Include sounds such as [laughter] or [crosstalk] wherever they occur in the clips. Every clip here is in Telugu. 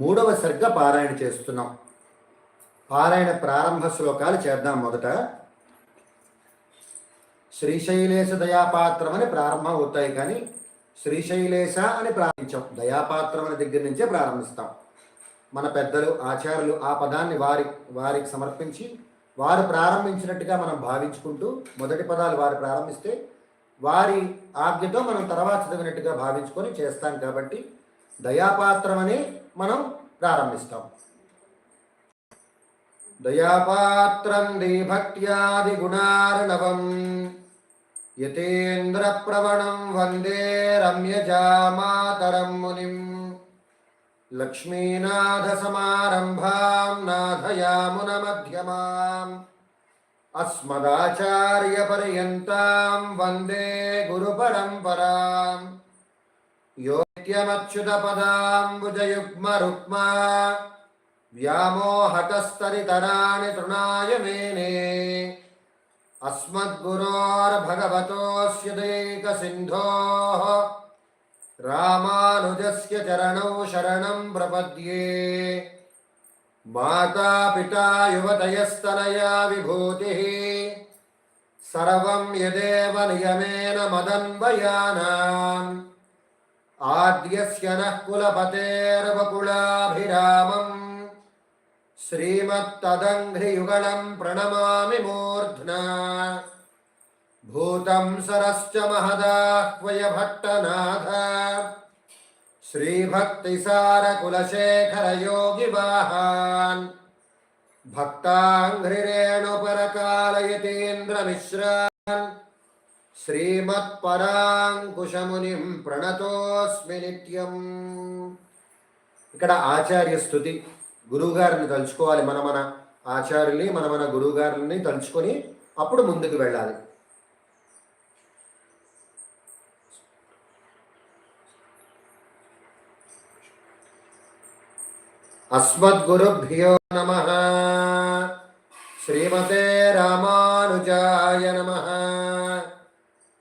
మూడవ సర్గ పారాయణ చేస్తున్నాం. పారాయణ ప్రారంభ శ్లోకాలు చేద్దాం మొదట. శ్రీశైలేశ దయాపాత్రం అని ప్రారంభం అవుతాయి కానీ శ్రీశైలేశ అని ప్రారంభించాం. దయాపాత్రం అనే దగ్గర నుంచే ప్రారంభిస్తాం. మన పెద్దలు ఆచార్యులు ఆ పదాన్ని వారి వారికి సమర్పించి వారు ప్రారంభించినట్టుగా మనం భావించుకుంటూ మొదటి పదాలు వారు ప్రారంభిస్తే వారి ఆజ్ఞతో మనం తర్వాత చదివినట్టుగా భావించుకొని చేస్తాం కాబట్టి దయాపాత్రమని మనం ప్రారంభిస్తాం. దయాపాత్రం దీభక్త్యాది గుణార్ణవం యతేంద్ర ప్రవణం వందే రమ్యజామాతరం మునిం లక్ష్మీనాథ సమారంభాం నాథయామున మధ్యమాం అస్మదాచార్య పర్యంతాం नित्यमच्युतपदाम्बुजयुग्मरुक्मा व्यामोहकस्तरितराणि तृणाय मेने। अस्मद्गुरोर्भगवतोऽस्य दैकसिन्धोः रामानुजस्य चरणौ शरणं प्रपद्ये। माता पिता युवतयस्तनया विभूतिः सर्वं यदेव नियमेन मदन्वयानाम्। आद्यस्य नः कुलपतेर्वकुलाभिरामम् श्रीमत्तदङ्घ्रियुगलं प्रणमामि मूर्ध्ना भूतं सरश्च महदाह्वय भट्टनाथ श्रीभक्तिसारकुलशेखरयोगिवाहान् भक्ताङ्घ्रिरेणुपरकालयतीन्द्रमिश्रान् శ్రీమత్పరాంకుశమునిం ప్రణతోస్మి నిత్యం. ఇక్కడ ఆచార్య స్థుతి గురువుగారిని తలుచుకోవాలి మన మన ఆచార్యుల్ని మన మన గురువుగారిని తలుచుకొని అప్పుడు ముందుకు వెళ్ళాలి. అస్మద్గురుభ్యో నమ. శ్రీమతే రామానుజాయ నమ.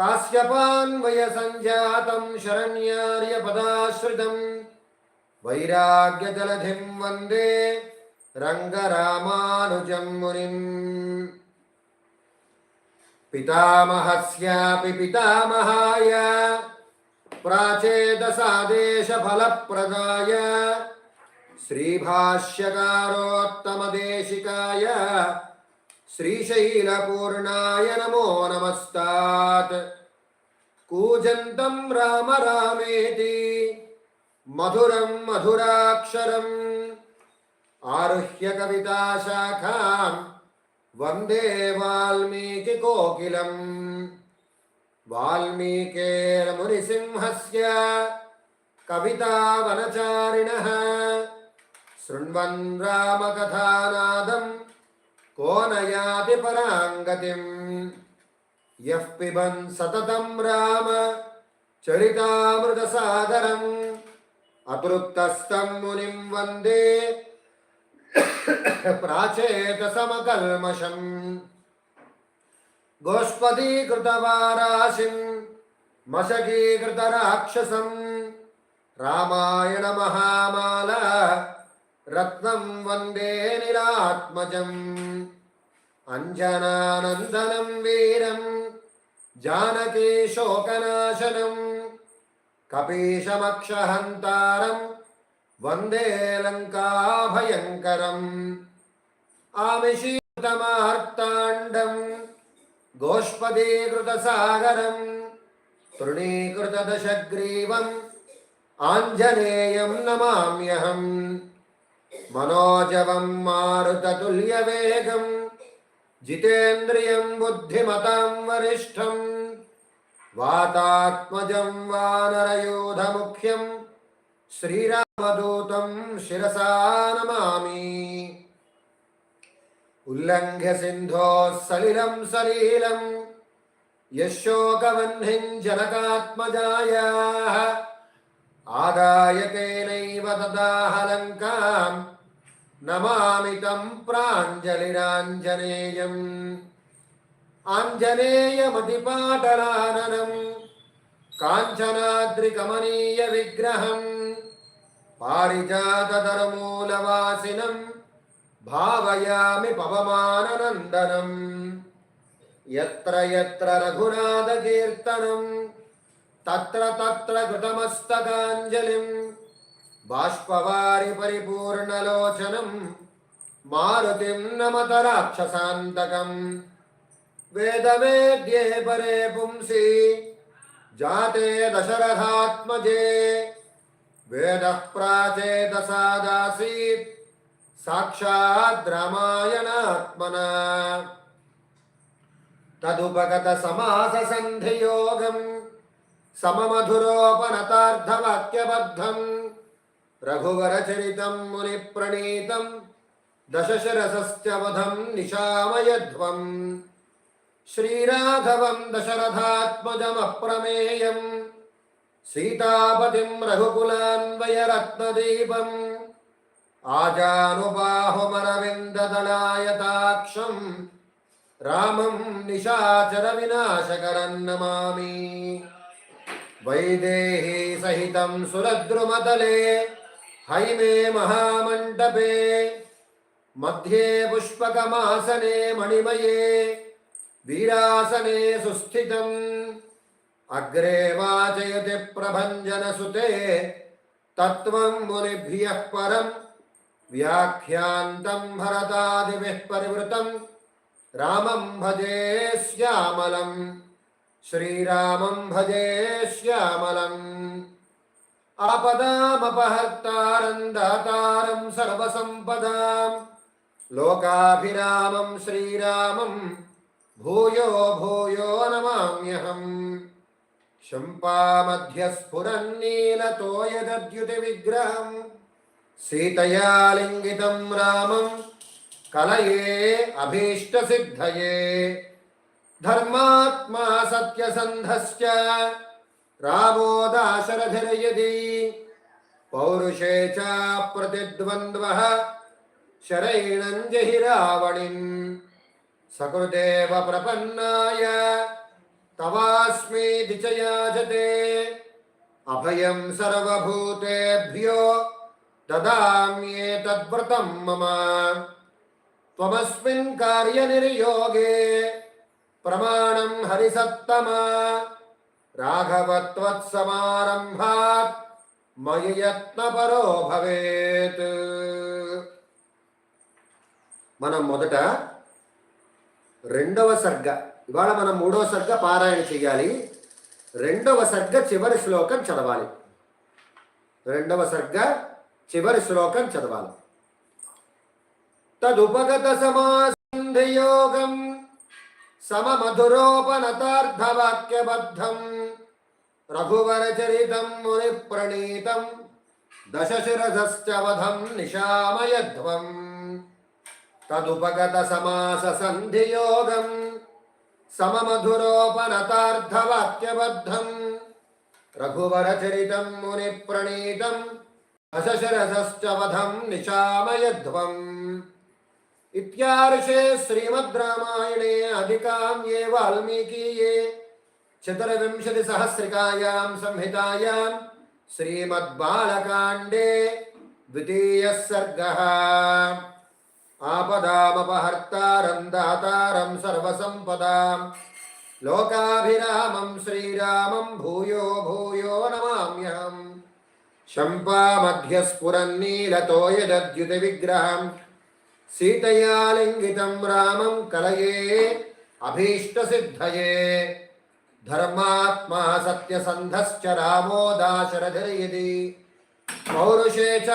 కాశ్యపాన్వయ సంజాతం శరణ్యార్య పదాశ్రితం వైరాగ్యజలధిం వందే రంగరామానుజం మునిం పితామహస్యాపి పితామహాయ ప్రాచేదసాదేశఫలప్రదాయ శ్రీభాష్యకారోత్తమదేశికాయ श्रीशैलपूर्णाय नमो नमस्तात्। कूजन्तं राम रामेति, मधुरं मधुराक्षरम् आरुह्य कविताशाखां वंदे वाल्मीकिकोकिलम्। वाल्मीकेर्मुनिसिंहस्य कवितावनचारिणः, शृण्वन् रामकथानादम् కోనయాపి పరాంగతిం యః పిబన్ సతతం రామ చరితామృత సాగరం అతృప్తస్థం మునిం వందే ప్రాచేత సమకల్మషం గోష్పదీకృతవారాశిం మశకీకృతరాక్షసం రామాయణ మహామాల రత్నం వందే నిరాత్మజం अञ्जनानन्दनं वीरं जानकीशोकनाशनं कपीशमक्षहन्तारं वन्दे लङ्काभयङ्करम् आमिषीतमार्ताण्डम् गोष्पदीकृतसागरं तृणीकृतदशग्रीवम् आञ्जनेयं नमाम्यहम् मनोजवं मारुततुल्यवेगं जितेन्द्रियं बुद्धिमतां वरिष्ठं वातात्मजं वानरयोधमुख्यं श्रीरामदूतं शिरसा नमामि उल्लङ्घ्य सिन्धोः सलिलं सलीलं यशोकवह्निं जनकात्मजायाः आदाय केनैव तदाहलङ्काम् నమామితం ప్రాంజలిరాంజనేయం. ఆంజనేయమతిపాటలాననం కాంచనాద్రికమనీయ విగ్రహం పారిజాతరమూలవాసినం భావయామి పవమానందనం ఎత్ర ఎత్ర రఘునాథకీర్తనం తత్ర తత్ర కృతమస్తకాంజలిం. బాష్పవారి పరిపూర్ణలోచనం మారుతిం నమత రాక్షసాంతకం వేదవేద్యే పరే పుంసి జాతే దశరథాత్మజే వేద ప్రాచేతసాదాసీత్ సాక్షాద్ రామాయణాత్మనా తదుపగత సమాస సంధియోగం సమమధురోపనతార్థవాక్యబద్ధం రఘువరచరితం ముని ప్రణీతం దశశిరసశ్చ నిశామయధ్వం శ్రీరాఘవం దశరథాత్మజమప్రమేయం సీతాపతిం రఘుకులాన్వయరత్నదీపం ఆజానుబాహుమరవిందదళాయతాక్షం రామం నిశాచర వినాశకరం నమామి వైదేహీ సహితం సురద్రుమతలే हैमे महामण्डपे मध्ये पुष्पकमासने मणिमये, वीरासने सुस्थितम्। अग्रे वाचयति प्रभञ्जनसुते, तत्त्वं मुनिभ्यः परं व्याख्यान्तं भरतादिभिः परिवृतं रामं भजे श्यामलं श्रीरामं भजे श्यामलम्। ఆపదామపహర్తారం దాతారం సర్వసంపదాం. లోకాభిరామం శ్రీరామం భూయో భూయో నమామ్యహం. శంపామధ్యస్ఫురన్నీలతోయదద్యుతి విగ్రహం సీతయా లింగితం రామం కలయే అభీష్టసిద్ధయే. ధర్మాత్మా సత్యసంధశ్చ दाशरथिर्यदि पौरुषे च प्रतिद्वन्द्वः शरैणं जहि रावणिन् सकृदेव प्रपन्नाय तवास्मीति च याचते अभयं सर्वभूतेभ्यो ददाम्येतद्व्रतं मम त्वमस्मिन् कार्यनिर्योगे प्रमाणं हरिसत्तमा రాఘవత్వత్సమారంభాత్ మయి యత్నపరో భవేత్ మనం మొదట రెండవ సర్గ ఇవాళ మనం మూడవ సర్గ పారాయణ చేయాలి. రెండవ సర్గ చివరి శ్లోకం చదవాలి. రెండవ సర్గ చివరి శ్లోకం చదవాలి. తదుపగత సమాసంధియోగం సమమధురోపనతార్థవాక్యబద్ధం రఘువరచరితం ముని ప్రణీతం దశశిరసశ్చ వధం నిశామయధ్వం తదుపగత సమాస సంధియోగం సమమధురోపనతార్థవాక్యబద్ధం రఘువరచరితం ముని ప్రణీతం దశశిరసశ్చ వధం నిశామయధ్వం ఇత్యార్షే శ్రీమద్ రామాయణే అధికామ్యే వాల్మీకీయే చతుర్వింశతి సహస్రికాయాం సంహితాయాం శ్రీమద్బాలకాండే ద్వితీయ సర్గ ఆపదామపహర్తారం దాతారం సీతయాలింగితం రామం కలయే అభీష్టసిద్ధయే. ధర్మాత్మా సత్యసంధశ్చ రామో దాశరథిర్యది. పౌరుషే చ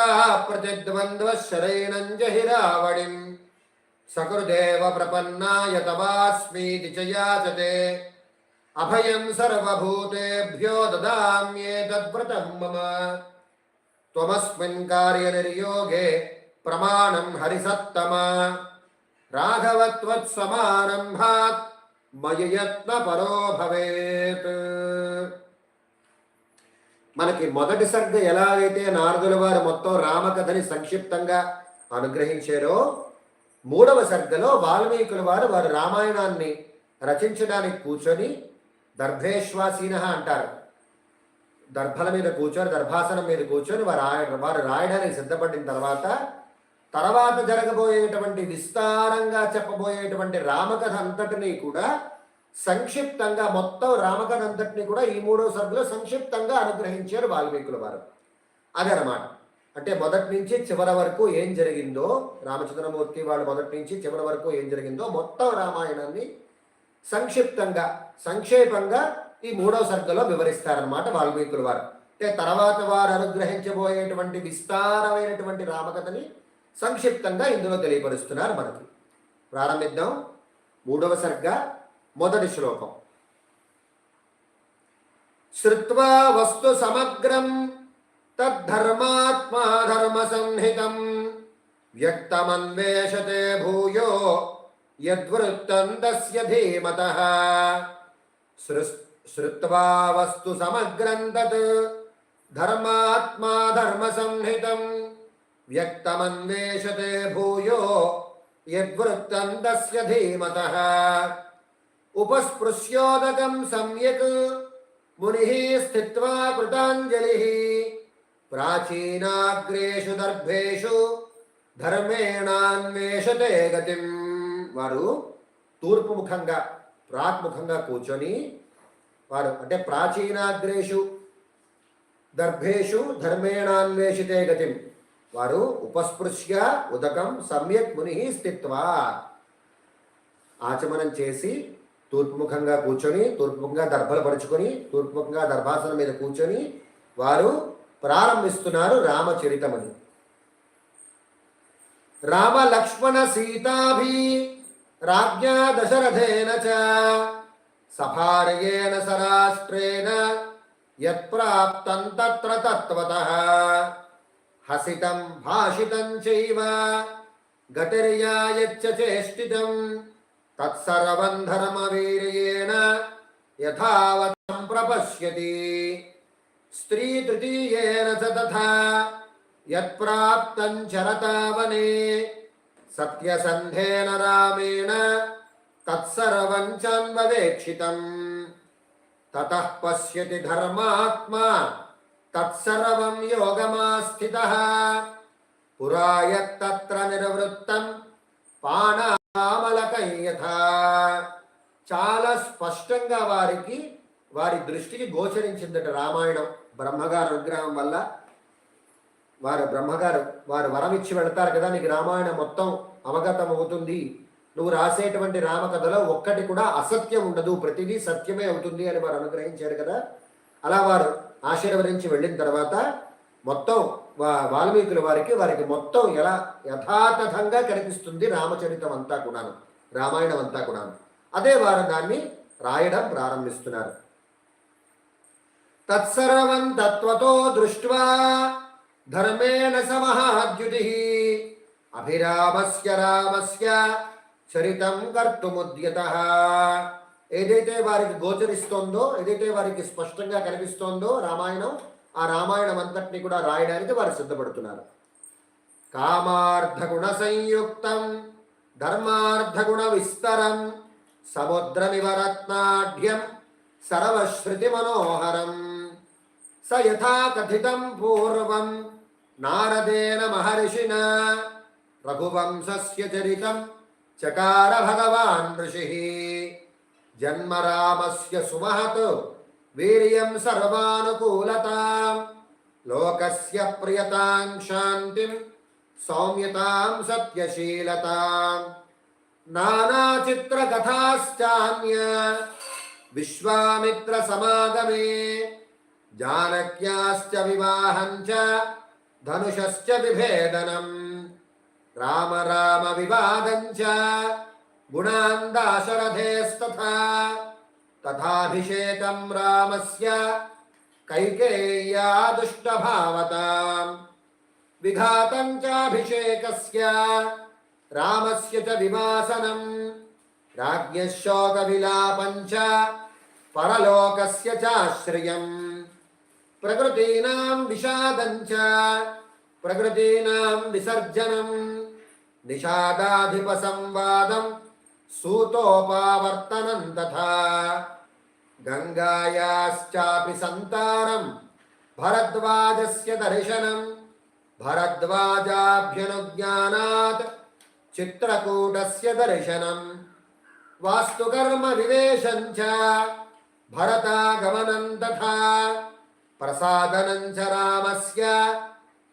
ప్రతిద్వంద్వశరైణం జహి రావణిం. సకృదేవ ప్రపన్నాయ తవాస్మీతి చయాచతే అభయం సర్వభూతేభ్యో దదామ్యేతద్వ్రతం మమ. త్వమస్మిన్ కార్యనిర్యోగే ప్రమాణం హరిసత్తమ. రాఘవత్వత్సమారంభాత్ మయ పరో భవేత్. మనకి మొదటి సర్గ ఎలాగైతే నారదుల వారు మొత్తం రామకథని సంక్షిప్తంగా అనుగ్రహించారో మూడవ సర్గలో వాల్మీకుల వారు వారు రామాయణాన్ని రచించడానికి కూర్చొని దర్భేశ్వాసీన అంటారు. దర్భల మీద కూర్చొని దర్భాసనం మీద కూర్చొని వారు రాయ- వారు రాయడానికి సిద్ధపడిన తర్వాత తర్వాత జరగబోయేటువంటి విస్తారంగా చెప్పబోయేటువంటి రామకథ అంతటినీ కూడా సంక్షిప్తంగా మొత్తం రామకథ అంతటినీ కూడా ఈ మూడో సభలో సంక్షిప్తంగా అనుగ్రహించారు వాల్మీకుల వారు. అదనమాట. అంటే మొదటి నుంచి చివరి వరకు ఏం జరిగిందో రామచంద్రమూర్తి వాళ్ళు మొదటి నుంచి చివరి వరకు ఏం జరిగిందో మొత్తం రామాయణాన్ని సంక్షిప్తంగా సంక్షేపంగా ఈ మూడో సర్గలో వివరిస్తారనమాట వాల్మీకుల వారు. అంటే తర్వాత వారు అనుగ్రహించబోయేటువంటి విస్తారమైనటువంటి రామకథని సంక్షిప్తంగా ఇందులో తెలియపరుస్తున్నారు మనకి. ప్రారంభిద్దాం. మూడవ సర్గ మొదటి శ్లోకం. శ్రుత్వా వస్తు సమగ్రం తద్ధర్మాత్మా ధర్మ సంహితం వ్యక్తమన్వేషతే భూయో యద్వృత్తం తస్య ధీమత. సృ- శ్రుత్వా వస్తు సమగ్రం తత్ ధర్మాత్మా ధర్మ సంహితం వ్యక్తమన్వేషతే భూయో యద్వృత్తం తస్య ధీమతః. ఉపస్పృశ్యోదకం సమ్యక్ మునిः స్థిత్వా కృతాంజలిः. ప్రాచీనాగ్రేషు దర్భేషు ధర్మేణాన్వేషతే గతిం. వారు తూర్పు ముఖంగా ప్రాక్ముఖంగా కూర్చొని వారు అంటే ప్రాచీనాగ్రేషు దర్భేషు ధర్మేణాన్వేషితే గతిం. వారు ఉపస్పృశ్య ఉదకం సమ్యక్ ముని స్థిత్వా. ఆచమనం చేసి తూర్పుముఖంగా కూర్చొని తూర్పుముఖంగా దర్భలు పరుచుకొని తూర్పుముఖంగా దర్భాసనం మీద కూర్చొని వారు ప్రారంభిస్తున్నారు రామచరితమని. రామ లక్ష్మణ సీతాభి రాజ్ఞా దశరథేన చ సభార్యేణ సరాష్ట్రేణ యత్ప్రాప్తం తత్ర తత్వత. हसितं भाषितं चैव घटर्यायच्च चेष्टितं तत्सर्वं धर्मवीर्येण यथावतं प्रपश्यति। स्त्री तृतीयेन च तथा यत्प्राप्तं चरतावने सत्यसन्धेन रामेण तत्सर्वं चान्ववेक्षितम्। ततः पश्यति धर्मात्मा తత్సర్వం యోగమాస్థిత. పురా యత్తత్ర నిర్వృత్తం పాణామలకం యథా. చాలా స్పష్టంగా వారికి వారి దృష్టికి గోచరించిందట రామాయణం బ్రహ్మగారు అనుగ్రహం వల్ల. వారు బ్రహ్మగారు వారు వరం ఇచ్చి వెళతారు కదా నీకు రామాయణం మొత్తం అవగతం అవుతుంది. నువ్వు రాసేటువంటి రామకథలో ఒక్కటి కూడా అసత్యం ఉండదు ప్రతిదీ సత్యమే అవుతుంది అని వారు అనుగ్రహించారు కదా. అలా వారు ఆశీర్వదించి వెళ్ళిన తర్వాత మొత్తం వా- వాల్మీకుల వారికి వారికి మొత్తం ఎలా యథాతథంగా కనిపిస్తుంది రామచరితం అంతా కూడాను రామాయణం అంతా కూడాను. అదే వారు దాన్ని రాయడం ప్రారంభిస్తున్నారు. తత్సర్వం తత్వతో దృష్ట్వా ధర్మేణ సమహాద్యుతి అభిరామస్య రామస్య చరితం కర్తుముద్యత ఏదైతే వారికి గోచరిస్తోందో ఏదైతే వారికి స్పష్టంగా కనిపిస్తోందో రామాయణం ఆ రామాయణం అంతటిని కూడా రాయడానికి వారు సిద్ధపడుతున్నారు. కామార్థగుణ సంయుక్తం ధర్మార్థగుణ విస్తరం సముద్రమివ రత్నాఢ్యం సర్వశ్రుతి మనోహరం. స యథా కథితం పూర్వం నారదేన మహర్షిణ రఘువంశస్య చరితం చకార భగవాన్ ఋషి. జన్మరామస్య సుమహత్ వీర్యం సర్వానుకూలతాం. లోకస్య ప్రియతాం శాంతిం సౌమ్యతాం సత్యశీలతాం. నానాచిత్రకథాశ్చాన్య విశ్వామిత్ర సమాగమే జానక్యాశ్చ వివాహం చ ధనుషశ్చ విభేదనం. రామ రామ వివాదం చ गुणान्दाशरथेस्तथा तथाभिषेकं रामस्य कैकेय्या दुष्टभावताम् विघातं चाभिषेकस्य रामस्य च विमासनम् राज्ञः शोकविलापं च परलोकस्य चाश्रियम् प्रकृतीनां विषादं च प्रकृतीनां विसर्जनं निषादाधिपसंवादम् सूतोपावर्तनं तथा गङ्गायाश्चापि सन्तारं भरद्वाजस्य दर्शनं भरद्वाजाभ्यनुज्ञानात् चित्रकूटस्य दर्शनम्। वास्तुकर्मविवेशं च, भरतागमनं तथा, प्रसादनं च रामस्य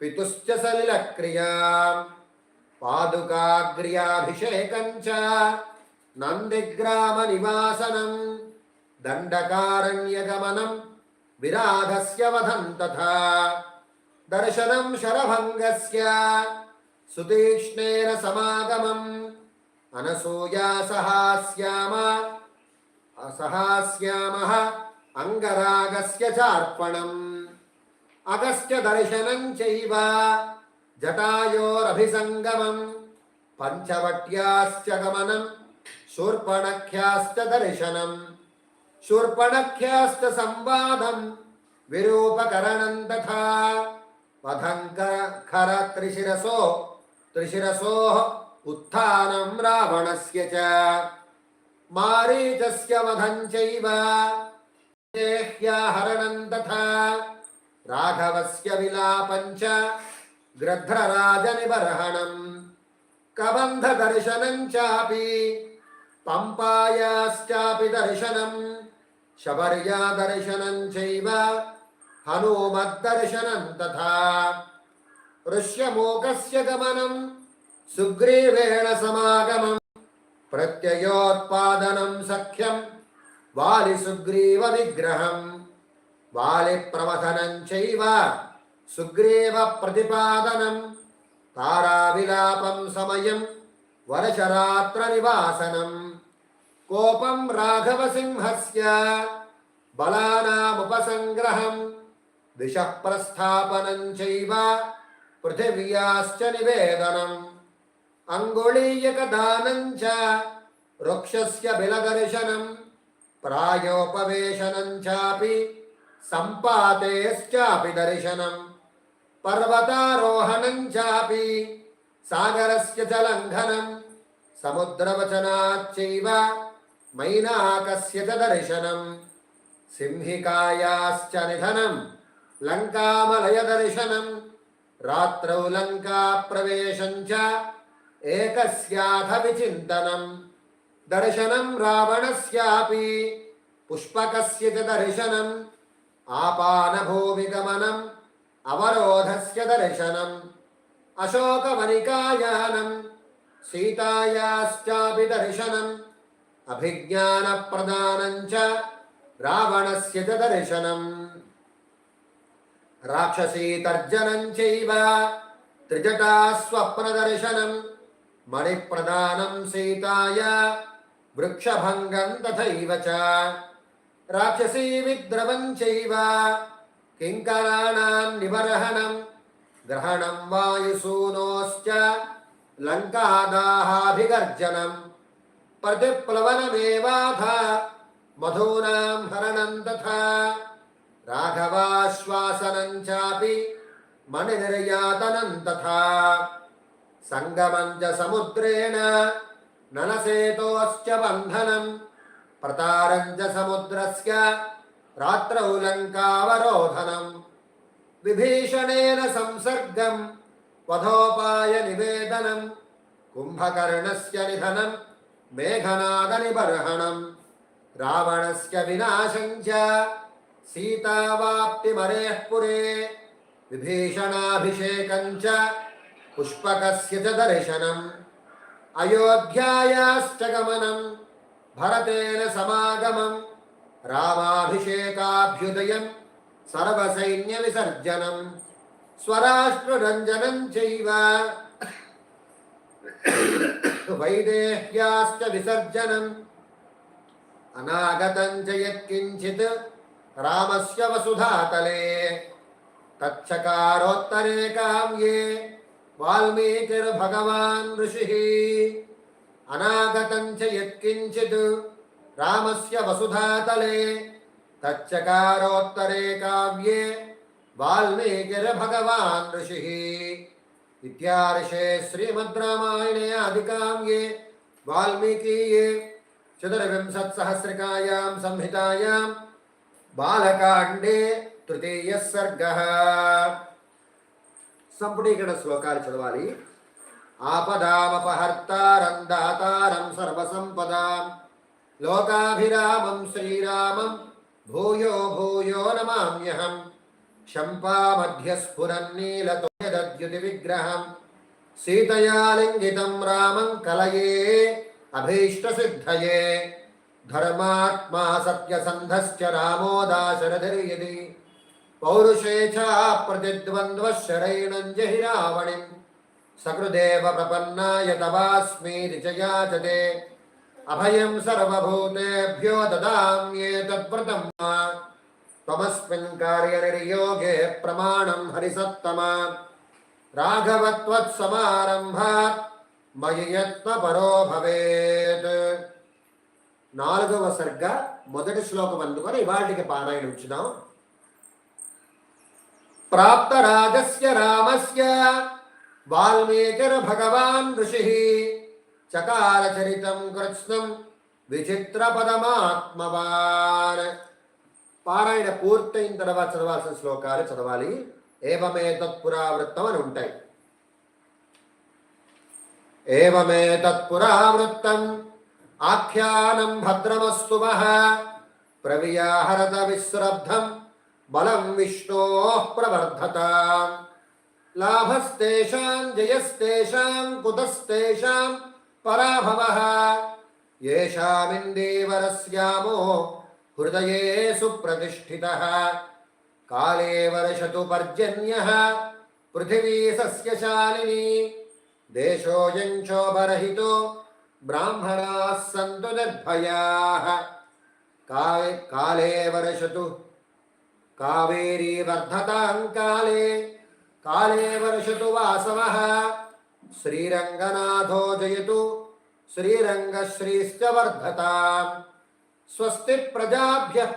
पितुश्च सलिलक्रिया। पादुकाग्र्याभिषेकं च नन्दिग्रामनिवासनं दण्डकारण्यगमनं से वधं तथा। दर्शनं शरभङ्गस्य, सुतीक्ष्णेन समागमम्, अनसूया सहास्याम सहास्यामः अङ्गरागस्य चार्पणम्। अगस्त्यदर्शनं चैव जटायोरभिसङ्गमं శూర్పణఖ్యాశ్చ దర్శనం శూర్పణఖ్యాశ్చ సంవాదం విరూపకరణం తథా వధంకర ఖర త్రిశిరసో త్రిశిరసో ఉత్థానం రావణస్య చ మారీచస్య వధం చైవ హరణం తథా రాఘవస్య విలాపం చ గ్రధ్రరాజనిబర్హణం కబంధ దర్శనం చాపి పంపాయాశ్చాపి దర్శనం శబర్యా దర్శనం చైవ హనుమద్దర్శనం తథా ఋష్యమూకస్య గమనం సుగ్రీవేణ సమాగమం ప్రత్యయోత్పాదనం సఖ్యం వాలి సుగ్రీవ విగ్రహం వాలి ప్రవధనం చైవ సుగ్రీవ ప్రతిపాదనం తారావిలాపం సమయం వరశరాత్ర నివాసనం कोपम राघव सिंह बलानामुपसङ्ग्रहम् दिशः प्रस्थापनम् चैव पृथिव्याश्च निवेदनम्। अङ्गुलीयकदानम् च वृक्षस्य बिलदर्शनम्। प्रायोपवेशनम् चापि सम्पातेश्चापि दर्शनम्। पर्वतारोहणम् चापि सागरस्य च लङ्घनम् मैनाकस्य च दर्शनं सिंहिकायाश्च निधनं लङ्कामलयदर्शनं रात्रौ लङ्काप्रवेशं च एकस्याथ विचिन्तनं दर्शनं रावणस्यापि पुष्पकस्य च दर्शनम्। आपानभूमिगमनम्। अवरोधस्य दर्शनम्। अशोकवनिकायानं सीतायाश्चापि दर्शनम्। अभिज्ञानप्रदानञ्च रावणस्य च दर्शनम् राक्षसीतर्जनम् चैव त्रिजटा स्वप्नदर्शनम् मणिप्रदानम् सीताय वृक्षभङ्गम् तथैव च। राक्षसी विद्रवम् चैव किङ्कराणाम् निबर्हणम्। ग्रहणम् वायुसूनोश्च लङ्कादाहाभिगर्जनम्। प्रतिप्लवनमेवाथ मधूनां हरणं तथा राघवाश्वासनं चापि मणिनिर्यातनं तथा सङ्गमं च समुद्रेण नलसेतोश्च बन्धनं, प्रतारं च समुद्रस्य रात्रौ लङ्कावरोधनं विभीषणेन संसर्गं, वधोपायनिवेदनं, कुम्भकर्णस्य निधनं मेघनादनिबर्हणम्। रावणस्य विनाशम् च सीतावाप्तिमरेः पुरे। विभीषणाभिषेकम् च पुष्पकस्य च दर्शनम्। अयोध्यायाश्च गमनम् भरतेन समागमम्। रामाभिषेकाभ्युदयम् सर्वसैन्यविसर्जनम्। स्वराष्ट्ररञ्जनम् चैव [coughs] वैदेह्याश्च विसर्जनम्। अनागतञ्च यत्किञ्चित् रामस्य वसुधातले। तच्छकारोत्तरे काव्ये वाल्मीकिर्भगवान् ऋषिः। अनागतञ्च यत्किञ्चित् रामस्य वसुधातले। तच्छकारोत्तरे काव्ये वाल्मीकिर्भगवान् ऋषिः। ఋషిः ఇత్యార్షే శ్రీమద్ రామాయణే ఆదికావ్యే వాల్మీకీయే చతుర్వింశత్సహస్రికాయాం సంహితాయాం బాలకాండే తృతీయ సర్గ సంపుటీకరణ శ్లోకాలు చదవాలి ఆపదామపహర్తారం దాతారం సర్వసంపదాం లోకాభిరామం శ్రీరామం భూయో భూయో నమామ్యహం శంపామధ్యస్ఫురన్నీలతోయద్యుతి यदद्युतिविग्रहम् सीतया लिङ्गितं रामं कलये, अभीष्टसिद्धये। धर्मात्मा सत्यसन्धश्च रामो दाशरथिर्यदि। पौरुषे च प्रतिद्वन्द्वः शरैणं जहि रावणिम्। सकृदेव प्रपन्नाय तवास्मीति च याचते अभयं सर्वभूतेभ्यो ददाम्येतद्व्रतं त्वमस्मिन् कार्यनिर्योगे प्रमाणं हरिसत्तमा। రాఘవత్వత్సమారంభాత్ మయి యత్నపరో భవేత్ నాలుగవ సర్గ మొదటి శ్లోకం అందుకొని ఇవాటికి పారాయణ ఉంచుదాం ప్రాప్త రాజస్య రామస్య వాల్మీకిర్ భగవాన్ ఋషి చకార చరితం కృత్స్నం విచిత్ర పదమాత్మవాన్ పారాయణ పూర్తయిన తర్వాత చదవాల్సిన శ్లోకాలు చదవాలి ఏవమే తత్పురావృత్తం అని ఉంటాయి ఏవమే తత్పురావృత్తం ఆఖ్యానం భద్రమస్తు వః ప్రవియాహరత విశ్రబ్ధం బలం విష్ణో ప్రవర్ధత లాభస్తేషాం జయస్తేషాం కుతస్తేషాం పరాభవః येषामिन्दीवरस्यामो हृदये सुप्रतिष्ठितः काले वर्षतु पर्जन्यः पृथिवी सस्यशालिनी। देशोऽयं क्षोभरहितो ब्राह्मणाः सन्तु निर्भयाः। काले काले वर्षतु कावेरी वर्धतां काले काले वर्षतु वासवः। श्रीरङ्गनाथो जयतु, श्रीरङ्गश्रीश्च वर्धताम्। स्वस्ति प्रजाभ्यः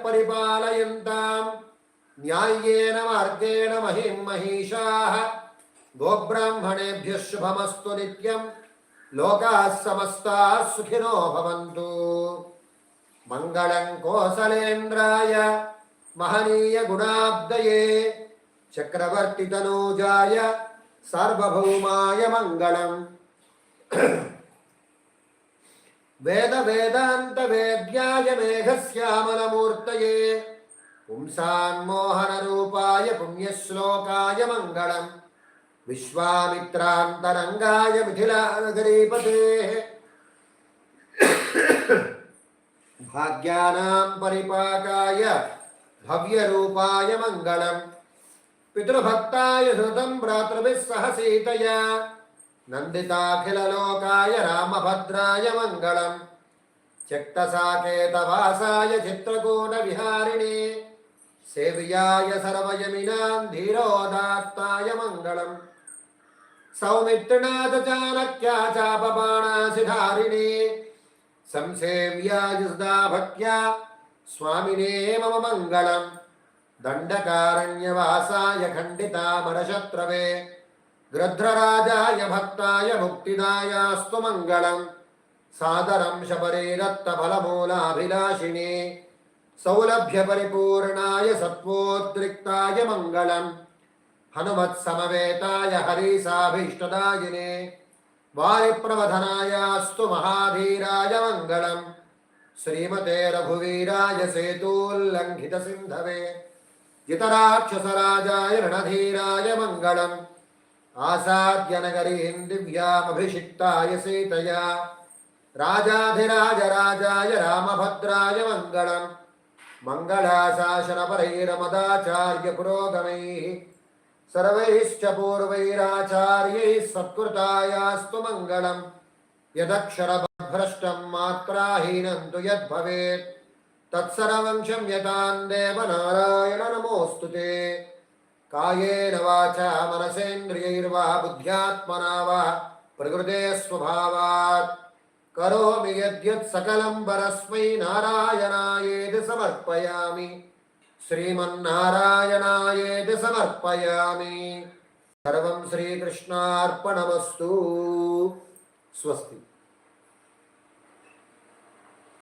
న్యాయేన మార్గేణ మహిం మహిషా గోబ్రాహ్మణేభ్య శుభమస్తు నిత్యం లోకా సమస్తా సుఖినో భవంతు మంగళం కోసలేంద్రాయ మహనీయ గుణాబ్దయే చక్రవర్తి తనూజాయ సార్వభౌమాయ మంగళం వేద వేదాంత వేద్యాయ మేఘశ్యామలమూర్తయే పుంసాన్మోహన రూపాయ పుణ్యశ్లోకాయ మంగళం. విశ్వామిత్రాంతరంగాయ మిథిలానగరీపతే. భాగ్యానాం పరిపాకాయ భవ్యరూపాయ మంగళం. పితృభక్తాయ హృతం భ్రాతృభిः సహ సీతయా నందితాఖిలలోకాయ రామభద్రాయ మంగళం. త్యక్తసాకేతవాసాయ చిత్రకూటవిహారిణే సేవ్యాయ సర్వయమినాం ధీరోదాత్తాయ మంగళం. సౌమిత్రినాథ చాణక్యా చాపబాణాసిధారిణే సంసేవ్యాయుధా భక్త్యా స్వామినే మమ మంగళం. దండకారణ్యవాసాయ ఖండితామరశత్రవే. గృధ్రరాజాయ భక్తాయ ముక్తిదాయాస్తు మంగళం సాదరం శబరీరత్తఫలమూలాభిలాషిణే సౌలభ్య పరిపూర్ణాయ సత్వోద్రిక్తాయ మంగళం హనుమత్సమవేతాయ హరీసాభీష్టదాయినే వారిప్రవధనాయాస్తు మహాధీరాయ మంగళం శ్రీమతే రఘువీరాయ సేతూల్లంఘిత సింధవే జితరాక్షసరాజాయ రణధీరాయ మంగళం ఆసాద్య నగరీం దివ్యామభిషిక్తాయ సీతయా రాజాధిరాజరాజాయ मङ्गलाशासनपरैरमदाचार्यपुरोगमैः सर्वैश्च पूर्वैराचार्यैः सत्कृतायास्तु मङ्गलम् यदक्षरभ्रष्टं मात्राहीनं तु यद्भवेत् तत्सर्वं क्षम्यतां देवनारायण नमोऽस्तु ते कायेन वाचा मनसेन्द्रियैर्वा बुद्ध्यात्मना वा प्रकृते स्वभावात् కరోమి యద్యత్ సకలం పరస్మై నారాయణాయేది సమర్పయామి. శ్రీమన్నారాయణాయేది సమర్పయామి. సర్వం శ్రీకృష్ణార్పణమస్తు. స్వస్తి.